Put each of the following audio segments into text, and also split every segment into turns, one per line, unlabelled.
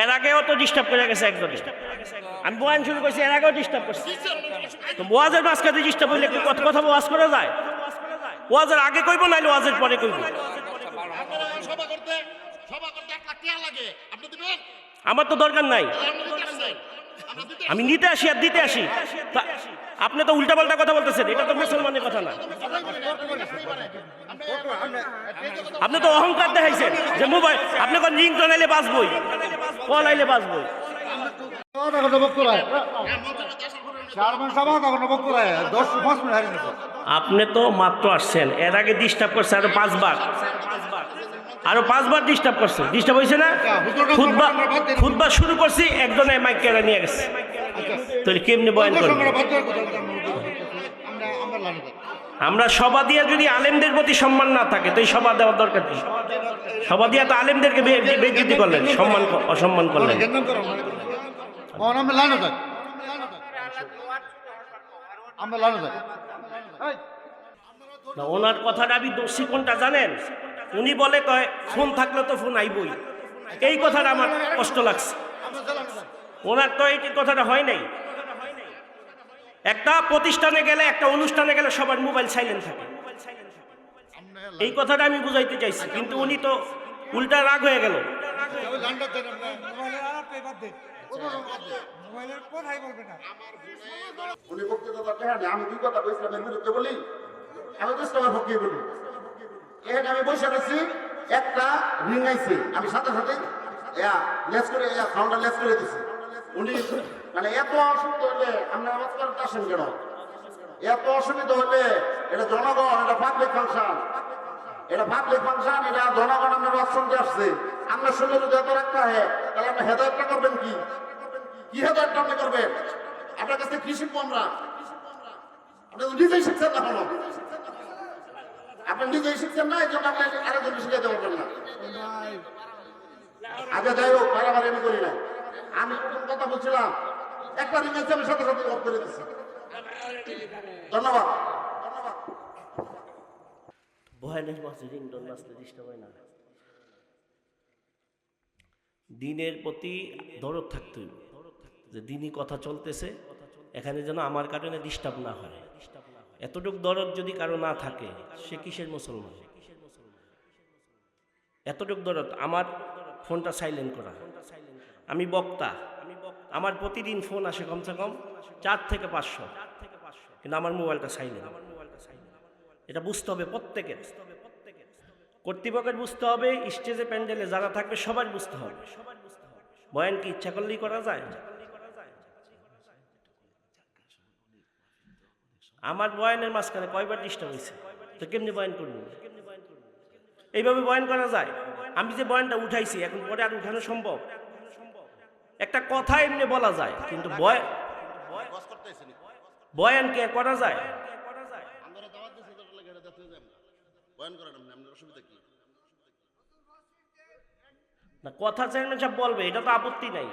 এর আগেও তো ডিস্টার্ব করে গেছে একজনে। আমি বয়ান শুরু করছি এর আগেও ডিস্টার্ব করছি। তো ওয়াজের মাঝখানে ডিস্টার্ব হইলে কি কথা ওয়াজ করা যায়? ওয়াজের আগে কইব নাইলে ওয়াজের পরে কইব। আমার তো দরকার নাই। আমি নিতে আসি আর দিতে আসি। আপনি তো উল্টাপাল্টা কথা বলতেছেন এটা তো মুসলমানের কথা না। আপনি তো অহংকার দেখাইছেন যে মোবাইল, আপনি কোন লিঙ্ক আইলে বাঁচবই। কল আইলে বাঁচবই। আপনি তো মাত্র আসছেন, এর আগে ডিস্টার্ব করছে আরও পাঁচবার। আরও পাঁচবার ডিস্টার্ব করছে। ডিস্টার্ব হয়েছে না? খুদবা খুদবা শুরু করছি, একজনে মাইক কেড়ে নিয়ে গেছে। তাহলে কেমনি বয়ান করবে?
আমরা
সভা দিয়ে যদি আলেমদের প্রতি সম্মান না থাকে তো এই সভা দেওয়ার দরকার কি? সভা দিয়ে তো আলেমদেরকে বে- করলেন সম্মান অসম্মান করলেন। না, ওনার কথাটা আমি দোষী কোনটা জানেন? উনি বলে কয় ফোন থাকলে তো ফোন আইবই। এই কথাটা আমার কষ্ট লাগছে। ওনার তো এই কথাটা হয় নাই। একটা প্রতিষ্ঠানে গেলে, একটা অনুষ্ঠানে গেলে সবার মোবাইল সাইলেন্ট থাকে। এই কথাটা আমি বুঝাইতে চাইছি, কিন্তু উনি তো উল্টা রাগ হয়ে গেল।
আমি দুই কথা বলি। আমি বসে আছি, একটা রিং আইছে। আমি সাথে সাথে লেস করে সাউন্ডটা লেস করে দিছি। উনি মানে এত অসুবিধা হলে আপনি আওয়াজ করতে আসেন কেন? এত অসুবিধা হলে এটা জনগণ, এটা পাবলিক ফাংশন এটা পাবলিক ফাংশন এটা জনগণ আপনার শুনতে আসছে। আপনার সঙ্গে যদি এত রাখতে হয় তাহলে আপনি হেদায়তটা করবেন কি? কি হেদায়তটা আপনি করবেন? আপনার কাছে কি শিখব আমরা? আপনি নিজেই শিখছেন না কোনো? আপনি নিজেই শিখছেন না এই জন্য আপনি আরেকজন শিখাতে পারবেন না। আগে যাই হোক, বাড়াবাড়ি আমি করি না আমি কথা বলছিলাম। একটা রিং আমি সাথে সাথে অফ করে দিচ্ছি ধন্যবাদ।
বয়ানের মাঝে রিংটন বাজতে ডিস্টার্ব হয় না। দিনের প্রতি দরদ থাকতে যে দিনই কথা চলতেছে, এখানে যেন আমার কারণে ডিস্টার্ব না হয়। এতটুক দরদ যদি কারও না থাকে, সে কিসের মুসলমান? এতটুক দরদ, আমার ফোনটা সাইলেন্ট করা। আমি বক্তা। আমার প্রতিদিন ফোন আসে কমসে কম চার থেকে পাঁচশো। কিন্তু আমার মোবাইলটা সাইলেন্ট। এটা বুঝতে হবে প্রত্যেকের। কর্তৃপক্ষের বুঝতে হবে, স্টেজে, প্যান্ডেলে যারা থাকবে সবার বুঝতে হবে। বয়ান কি ইচ্ছা করলেই করা যায়? আমার বয়ানের মাঝখানে কয়বার ডিস্টার্ব হয়েছে? তো কেমনি বয়ান করব? এইভাবে বয়ান করা যায়। আমি যে বয়ানটা উঠাইছি, এখন পরে আর উঠানো সম্ভব? একটা কথা এমনি বলা যায়, কিন্তু বয়ান কি করা যায়। কথা চেয়ারম্যান সাহেব বলবে, এটা তো আপত্তি নাই।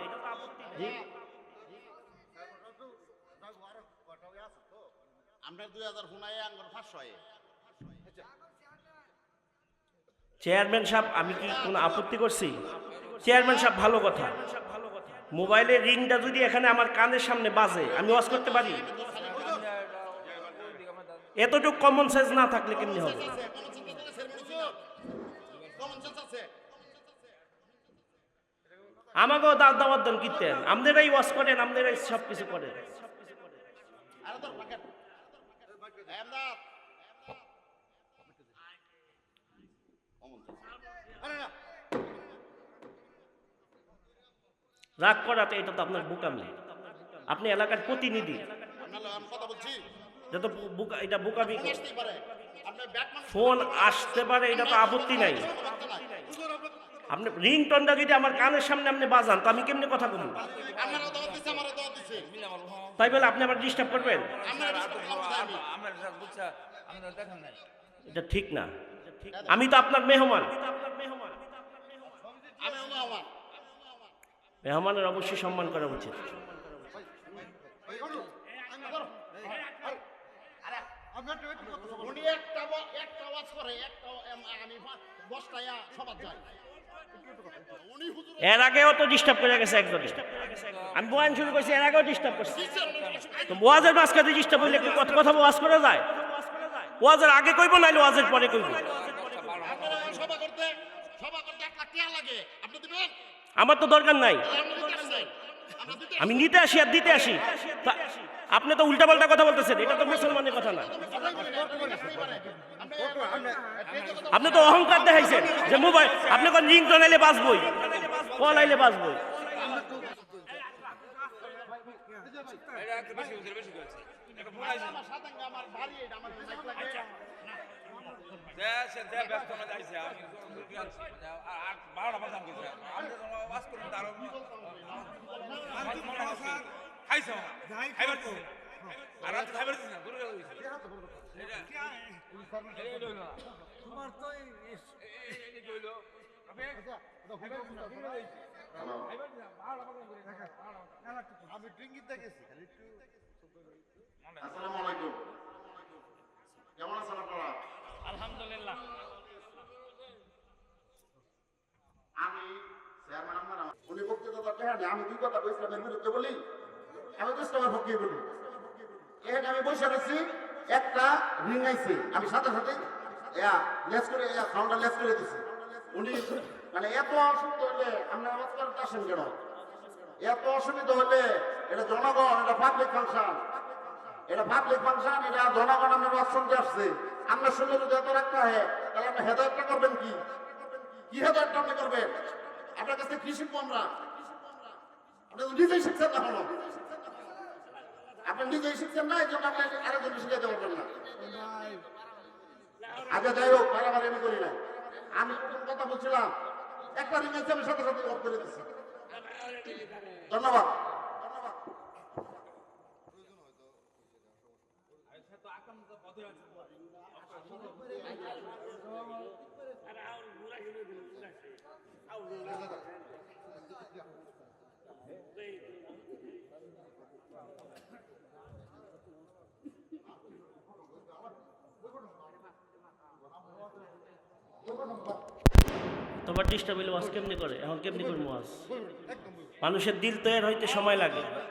চেয়ারম্যান সাহেব, আমি কি কোনো আপত্তি করছি? চেয়ারম্যান সাহেব, ভালো কথা। মোবাইলের রিংটা যদি এখানে আমার কানের সামনে বাজে, আমি ওয়াজ করতে পারি? এতটুকু কমন সেন্স না থাকলে কেমনি হবে? আমাকেও দাঁত দাওয়াত দেন কীর্তেন। আপনারাই ওয়াজ করেন, আপনারাই সব কিছু করেন।
আরে না
রাগ করাতে এটা তো আপনার বুকামি আপনি এলাকার প্রতিনিধি। যত এটা বুকামি ফোন আসতে পারে, এটা তো আপত্তি নাই। আপনি রিংটনটা যদি আমার কানের সামনে আপনি বাজান, তো আমি কেমনি কথা বলব? তাই বলে আপনি আবার ডিস্টার্ব করবেন?
আমরা আমরা
এটা ঠিক না। আমি তো আপনার মেহমান
আমি হলো আমার
মেহমানের অবশ্যই সম্মান করা উচিত।
উনি একটা ব- একটা আওয়াজ করে একটা এম- আমি দশটা সবার যাই
এর আগেও তো ডিস্টার্ব করে গেছে একজনে। আমি বয়ান শুরু করছি এর আগেও ডিস্টার্ব করছি। তো ওয়াজের মাঝখানে ডিস্টার্ব হইলে কথা কথা ওয়াজ করা যায়। ওয়াজের আগে কইব নাইলে ওয়াজের পরে কইব।
সভা করতে সভা করতে এক লাখ টাকা লাগে। আপনি দিবেন?
আমার তো দরকার নাই। আমি নিতে আসি আর দিতে আসি। আপনি তো উল্টাপাল্টা কথা বলতেছেন এটা তো মুসলমানের কথা না। আপনি তো অহংকার দেখাইছেন যে মোবাইল আপনি কোন রিংটোন আইলে বাঁচবই কল আইলে বাঁচবই।
আইছে
আমার
তোমার তো
আমি ড্রিঙ্কিতে গেছি খালি একটু
আসসালামু আলাইকুম। কেমন আছেন আপনারা?
আলহামদুলিল্লাহ।
আমি চেয়ারম্যান আমার- উনি বক্তৃতা টেহা আমি দুই কথা কইছিলাম এর বিরুদ্ধে বলি? আমি তো ইসলামের পক্ষে বলি। এখানে আমি বসে রয়েছি একটা রিং আমি সাথে সাথে ইয়া লেস করে ইয়া সাউন্ডটা লেস করে দিছি। উনি মানে এত অসুবিধা হলে আপনি আওয়াজ করতে আসেন কেন? এত অসুবিধা হলে এটা জনগণ, এটা পাবলিক ফাংশন এটা পাবলিক ফাংশন এটা জনগণ ওয়াজ শুনতে আসছে। আমরা শুনলে যদি এত রাখতে হয় তাহলে আপনি হেদায়তটা করবেন কি? কি হেদায়তটা আপনি করবেন? আপনার কাছে কি শিখব আমরা? আপনি নিজেই শিখছেন না হলো আপনি নিজেই শিখছেন না এই জন্য আপনি আরেকজন শিখাইতে পারবেন না। আগে যাই হোক বাড়াবাড়ি আমি করি না আমি কথা বলছিলাম? একটা রিং আমি সাথে সাথে করে দিচ্ছি। ধন্যবাদ।
তোমার ডিস্টার্ব হইলে ওয়াজ কেমনি করে? এখন কেমনি করব ওয়াজ মানুষের দিল তৈরি হইতে সময় লাগে। না।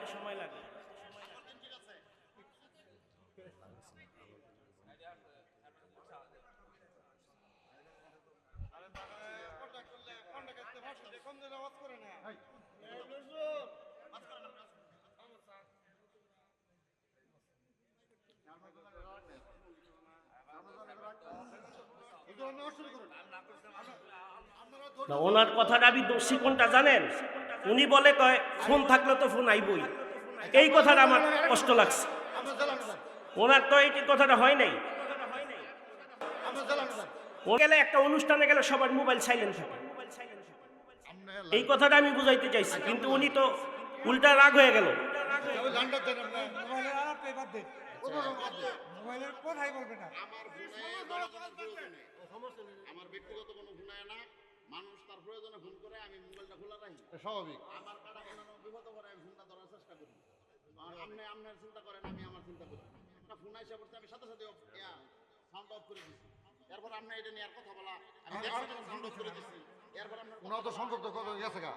ওনার কথাটা আমি দোষী কোনটা জানেন? উনি বলে কয়, ফোন থাকলে তো ফোন আইবই। এই কথাটা আমার কষ্ট লাগছে। ওনার তো এই কথাটা হয় নাই। গেলে একটা অনুষ্ঠানে গেলে সবার মোবাইল সাইলেন্ট থাকে। এই কথাটা আমি বুঝাইতে চাইছি, কিন্তু উনি তো উল্টা রাগ হয়ে গেল।
মোবাইলের কোথায় বলবে না।
আমার ফোনে দরকার প্রয়োজনে আমার ব্যক্তিগত কোনো ফোনায় না। মানুষ তার প্রয়োজনে ফোন করে আমি মোবাইলটা খোলা রাখি।
স্বাভাবিক।
আমার কাটা কোনো বিপদ করে আমি ফোনটা ধরার চেষ্টা করি। আর আপনি আপনার চিন্তা করেন আমি আমার চিন্তা করি। একটা ফোন আইসা পড়ছে আমি সাথে সাথে সাউন্ড অফ করে দিচ্ছি এরপর আপনি এটা নিয়ে আর কথা বলা আমি সাউন্ড অফ করে দিচ্ছি এরপর আপনার
তো সংকট তো গেছে গা।